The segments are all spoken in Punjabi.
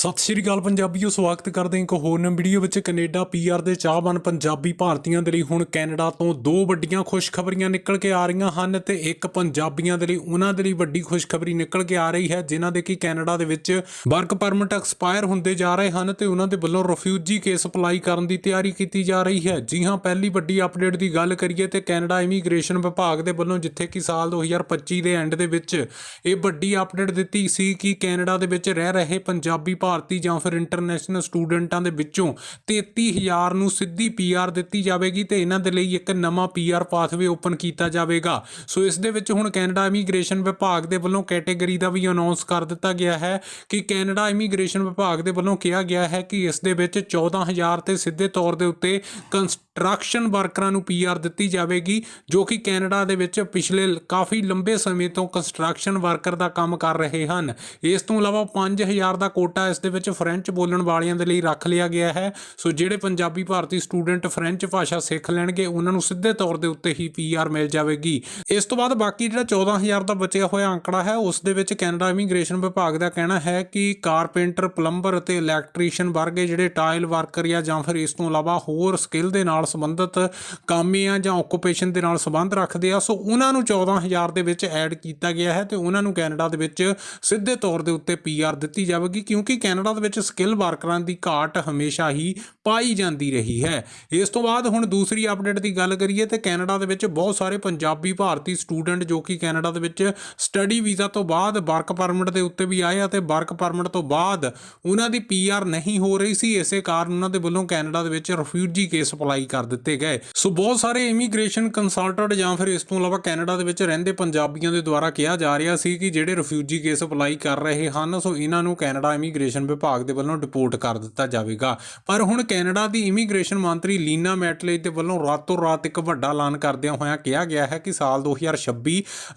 ਸਤਿ ਸ਼੍ਰੀ ਅਕਾਲ ਪੰਜਾਬੀਓ, ਸਵਾਗਤ ਕਰਦੇ ਹਾਂ ਇੱਕ ਹੋਰ ਨਵੀਂ ਵੀਡੀਓ ਵਿੱਚ। ਕੈਨੇਡਾ ਪੀਆਰ ਦੇ ਚਾਹਵਾਨ ਪੰਜਾਬੀ ਭਾਰਤੀਆਂ ਦੇ ਲਈ ਹੁਣ ਕੈਨੇਡਾ ਤੋਂ ਦੋ ਵੱਡੀਆਂ ਖੁਸ਼ਖਬਰੀਆਂ ਨਿਕਲ ਕੇ ਆ ਰਹੀਆਂ ਹਨ ਤੇ ਇੱਕ ਪੰਜਾਬੀਆਂ ਦੇ ਲਈ, ਉਹਨਾਂ ਦੇ ਲਈ ਵੱਡੀ ਖੁਸ਼ਖਬਰੀ ਨਿਕਲ ਕੇ ਆ ਰਹੀ ਹੈ, ਜਿਨ੍ਹਾਂ ਦੇ ਕਿ ਕੈਨੇਡਾ ਦੇ ਵਿੱਚ ਵਰਕ ਪਰਮਿਟ ਐਕਸਪਾਇਰ ਹੁੰਦੇ ਜਾ ਰਹੇ ਹਨ ਤੇ ਉਹਨਾਂ ਦੇ ਵੱਲੋਂ ਰਿਫਿਊਜੀ ਕੇਸ ਅਪਲਾਈ ਕਰਨ ਦੀ ਤਿਆਰੀ ਕੀਤੀ ਜਾ ਰਹੀ ਹੈ। ਜੀ ਹਾਂ, ਪਹਿਲੀ ਵੱਡੀ ਅਪਡੇਟ ਦੀ ਗੱਲ ਕਰੀਏ ਤੇ ਕੈਨੇਡਾ ਇਮੀਗ੍ਰੇਸ਼ਨ ਵਿਭਾਗ ਦੇ ਵੱਲੋਂ ਜਿੱਥੇ ਕਿ ਸਾਲ 2025 ਦੇ ਐਂਡ ਦੇ ਵਿੱਚ ਇਹ ਵੱਡੀ ਅਪਡੇਟ ਦਿੱਤੀ ਸੀ ਕਿ ਕੈਨੇਡਾ ਦੇ ਵਿੱਚ ਰਹਿ ਰਹੇ ਪੰਜਾਬੀ ਭਾਰਤੀ ਜਾਂ ਫਿਰ ਇੰਟਰਨੈਸ਼ਨਲ ਸਟੂਡੈਂਟਾਂ ਦੇ ਵਿੱਚੋਂ 33000 ਨੂੰ ਸਿੱਧੀ ਪੀਆਰ ਦਿੱਤੀ ਜਾਵੇਗੀ ਤੇ ਇਹਨਾਂ ਦੇ ਲਈ ਇੱਕ ਨਵਾਂ ਪੀਆਰ ਪਾਥਵੇ ਓਪਨ ਕੀਤਾ ਜਾਵੇਗਾ। ਸੋ ਇਸ ਦੇ ਵਿੱਚ ਹੁਣ ਕੈਨੇਡਾ ਇਮੀਗ੍ਰੇਸ਼ਨ ਵਿਭਾਗ ਦੇ ਵੱਲੋਂ ਕੈਟਾਗਰੀ ਦਾ ਵੀ ਅਨਾਉਂਸ ਕਰ ਦਿੱਤਾ ਗਿਆ ਹੈ ਕਿ ਕੈਨੇਡਾ ਇਮੀਗ੍ਰੇਸ਼ਨ ਵਿਭਾਗ ਦੇ ਵੱਲੋਂ ਕਿਹਾ ਗਿਆ ਹੈ ਕਿ ਇਸ ਦੇ ਵਿੱਚ 14000 ਤੇ ਸਿੱਧੇ ਤੌਰ ਦੇ ਉੱਤੇ ਕੰਸ ਕੰਸਟਰਕਸ਼ਨ ਵਰਕਰਾਂ ਨੂੰ ਪੀਆਰ ਦਿੱਤੀ ਜਾਵੇਗੀ, ਜੋ ਕਿ ਕੈਨੇਡਾ ਦੇ ਵਿੱਚ ਪਿਛਲੇ ਕਾਫੀ ਲੰਬੇ ਸਮੇਂ ਤੋਂ ਕੰਸਟਰਕਸ਼ਨ ਵਰਕਰ ਦਾ ਕੰਮ ਕਰ ਰਹੇ ਹਨ। ਇਸ ਤੋਂ ਇਲਾਵਾ 5000 ਦਾ ਕੋਟਾ ਇਸ ਦੇ ਵਿੱਚ ਫ੍ਰੈਂਚ ਬੋਲਣ ਵਾਲਿਆਂ ਦੇ ਲਈ ਰੱਖ ਲਿਆ ਗਿਆ ਹੈ। ਸੋ ਜਿਹੜੇ ਪੰਜਾਬੀ ਭਾਰਤੀ ਸਟੂਡੈਂਟ ਫ੍ਰੈਂਚ ਭਾਸ਼ਾ ਸਿੱਖ ਲੈਣਗੇ, ਉਹਨਾਂ ਨੂੰ ਸਿੱਧੇ ਤੌਰ ਦੇ ਉੱਤੇ ਹੀ ਪੀਆਰ ਮਿਲ ਜਾਵੇਗੀ। ਇਸ ਤੋਂ ਬਾਅਦ ਬਾਕੀ ਜਿਹੜਾ 14000 ਦਾ ਬਚਿਆ ਹੋਇਆ ਅੰਕੜਾ ਹੈ, ਉਸ ਦੇ ਵਿੱਚ ਕੈਨੇਡਾ ਇਮੀਗ੍ਰੇਸ਼ਨ ਵਿਭਾਗ ਦਾ ਕਹਿਣਾ ਹੈ ਕਿ ਕਾਰਪੈਂਟਰ, ਪਲੰਬਰ ਅਤੇ ਇਲੈਕਟ੍ਰੀਸ਼ੀਅਨ ਵਰਗੇ ਜਿਹੜੇ ਟਾਇਲ ਵਰਕਰ ਜਾਂ ਜਾਂ ਫਿਰ ਇਸ ਤੋਂ ਇਲਾਵਾ ਹੋਰ ਸਕਿੱਲ ਦੇ ਨਾਲ ਸੰਬੰਧਿਤ ਕਾਮੇ ਆ ਜਾਂ ਓਕੂਪੇਸ਼ਨ ਦੇ ਨਾਲ ਸੰਬੰਧ ਰੱਖਦੇ ਆ, ਸੋ ਉਹਨਾਂ ਨੂੰ 14000 ਦੇ ਵਿੱਚ ਐਡ ਕੀਤਾ ਗਿਆ ਹੈ ਤੇ ਉਹਨਾਂ ਨੂੰ ਕੈਨੇਡਾ ਦੇ ਵਿੱਚ ਸਿੱਧੇ ਤੌਰ ਦੇ ਉੱਤੇ ਪੀਆਰ ਦਿੱਤੀ ਜਾਵੇਗੀ, ਕਿਉਂਕਿ ਕੈਨੇਡਾ ਦੇ ਵਿੱਚ ਸਕਿੱਲ ਵਰਕਰਾਂ ਦੀ ਘਾਟ ਹਮੇਸ਼ਾ ਹੀ ਪਾਈ ਜਾਂਦੀ ਰਹੀ ਹੈ। ਇਸ ਤੋਂ ਬਾਅਦ ਹੁਣ ਦੂਸਰੀ ਅਪਡੇਟ ਦੀ ਗੱਲ ਕਰੀਏ ਤੇ ਕੈਨੇਡਾ ਦੇ ਵਿੱਚ ਬਹੁਤ ਸਾਰੇ ਪੰਜਾਬੀ ਭਾਰਤੀ ਸਟੂਡੈਂਟ ਜੋ ਕਿ ਕੈਨੇਡਾ ਦੇ ਵਿੱਚ ਸਟੱਡੀ ਵੀਜ਼ਾ ਤੋਂ ਬਾਅਦ ਵਰਕ ਪਰਮਿਟ ਦੇ ਉੱਤੇ ਵੀ ਆਏ ਅਤੇ ਵਰਕ ਪਰਮਿਟ ਤੋਂ ਬਾਅਦ ਉਹਨਾਂ ਦੀ ਪੀਆਰ ਨਹੀਂ ਹੋ ਰਹੀ ਸੀ, ਇਸੇ ਕਾਰਨ ਉਹਨਾਂ ਦੇ ਵੱਲੋਂ ਕੈਨੇਡਾ ਦੇ ਵਿੱਚ ਰਿਫਿਊਜੀ ਕੇਸ ਅਪਲਾਈ ਕਰ ਦਿੱਤੇ ਗਏ। ਸੋ ਬਹੁਤ ਸਾਰੇ ਇਮੀਗ੍ਰੇਸ਼ਨ ਕੰਸਲਟੈਂਟ ਜਾਂ ਫਿਰ ਇਸ ਤੋਂ ਇਲਾਵਾ ਕੈਨੇਡਾ ਦੇ ਵਿੱਚ ਰਹਿੰਦੇ ਪੰਜਾਬੀਆਂ ਦੇ ਦੁਆਰਾ ਕਿਹਾ ਜਾ ਰਿਹਾ ਸੀ ਕਿ ਜਿਹੜੇ ਰਿਫਿਊਜੀ ਕੇਸ ਅਪਲਾਈ ਕਰ ਰਹੇ ਹਨ, ਸੋ ਇਹਨਾਂ ਨੂੰ ਕੈਨੇਡਾ ਇਮੀਗ੍ਰੇਸ਼ਨ ਵਿਭਾਗ ਦੇ ਵੱਲੋਂ ਡਿਪੋਰਟ ਕਰ ਦਿੱਤਾ ਜਾਵੇਗਾ। ਪਰ ਹੁਣ ਕੈਨੇਡਾ ਦੀ ਇਮੀਗ੍ਰੇਸ਼ਨ ਮੰਤਰੀ ਲੀਨਾ ਮੈਟਲੇ ਦੇ ਵੱਲੋਂ ਰਾਤੋਂ ਰਾਤ ਇੱਕ ਵੱਡਾ ਐਲਾਨ ਕਰਦਿਆਂ ਹੋਇਆਂ ਕਿਹਾ ਗਿਆ ਹੈ ਕਿ ਸਾਲ 2026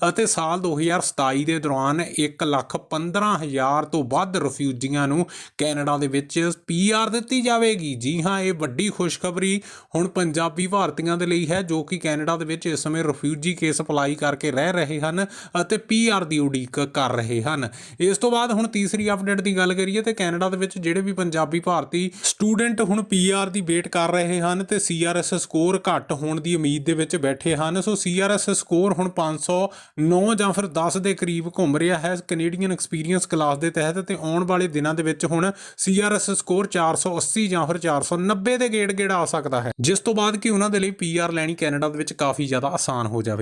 ਅਤੇ ਸਾਲ 2027 ਦੇ ਦੌਰਾਨ 1 ਲੱਖ 15 ਹਜ਼ਾਰ ਤੋਂ ਵੱਧ ਰਿਫਿਊਜੀਆਂ ਨੂੰ ਕੈਨੇਡਾ ਦੇ ਵਿੱਚ ਪੀਆਰ ਦਿੱਤੀ ਜਾਵੇਗੀ। ਜੀ ਹਾਂ, ਇਹ ਵੱਡੀ ਖੁਸ਼ਖਬਰੀ ਹੁਣ ਹੁਣ ਪੰਜਾਬੀ ਭਾਰਤੀਆਂ ਦੇ ਲਈ ਹੈ, ਜੋ ਕਿ ਕੈਨੇਡਾ ਦੇ ਵਿੱਚ ਇਸ ਸਮੇਂ ਰਿਫਿਊਜੀ ਕੇਸ ਅਪਲਾਈ ਕਰਕੇ ਰਹਿ ਰਹੇ ਹਨ ਅਤੇ ਪੀਆਰ ਦੀ ਉਡੀਕ ਕਰ ਰਹੇ ਹਨ। ਇਸ ਤੋਂ ਬਾਅਦ ਹੁਣ ਤੀਸਰੀ ਅਪਡੇਟ ਦੀ ਗੱਲ ਕਰੀਏ ਤੇ ਕੈਨੇਡਾ ਦੇ ਵਿੱਚ ਜਿਹੜੇ ਵੀ ਪੰਜਾਬੀ ਭਾਰਤੀ ਸਟੂਡੈਂਟ ਹੁਣ ਪੀਆਰ ਦੀ ਵੇਟ ਕਰ ਰਹੇ ਹਨ ਤੇ ਸੀਆਰਐਸ ਸਕੋਰ ਘੱਟ ਹੋਣ ਦੀ ਉਮੀਦ ਦੇ ਵਿੱਚ ਬੈਠੇ ਹਨ। ਸੋ ਸੀਆਰਐਸ ਸਕੋਰ ਹੁਣ 509 ਜਾਂ ਫਿਰ 10 ਦੇ ਕਰੀਬ ਘੁੰਮ ਰਿਹਾ ਹੈ ਕੈਨੇਡੀਅਨ ਐਕਸਪੀਰੀਅੰਸ ਕਲਾਸ ਦੇ ਤਹਿਤ ਤੇ ਆਉਣ ਵਾਲੇ ਦਿਨਾਂ ਦੇ ਵਿੱਚ ਹੁਣ ਸੀਆਰਐਸ ਸਕੋਰ 480 ਜਾਂ ਫਿਰ 490 ਦੇ ਗੇੜ ਗੇੜ ਆ ਸਕਦਾ ਹੈ। ਜਿਸ ਤੋਂ ਬਾਅਦ ਕਿ ਉਹਨਾਂ ਦੇ ਲਈ ਪੀਆਰ ਲੈਣੀ ਕੈਨੇਡਾ ਦੇ ਵਿੱਚ ਕਾਫੀ ਜ਼ਿਆਦਾ ਆਸਾਨ ਹੋ ਜਾਵੇ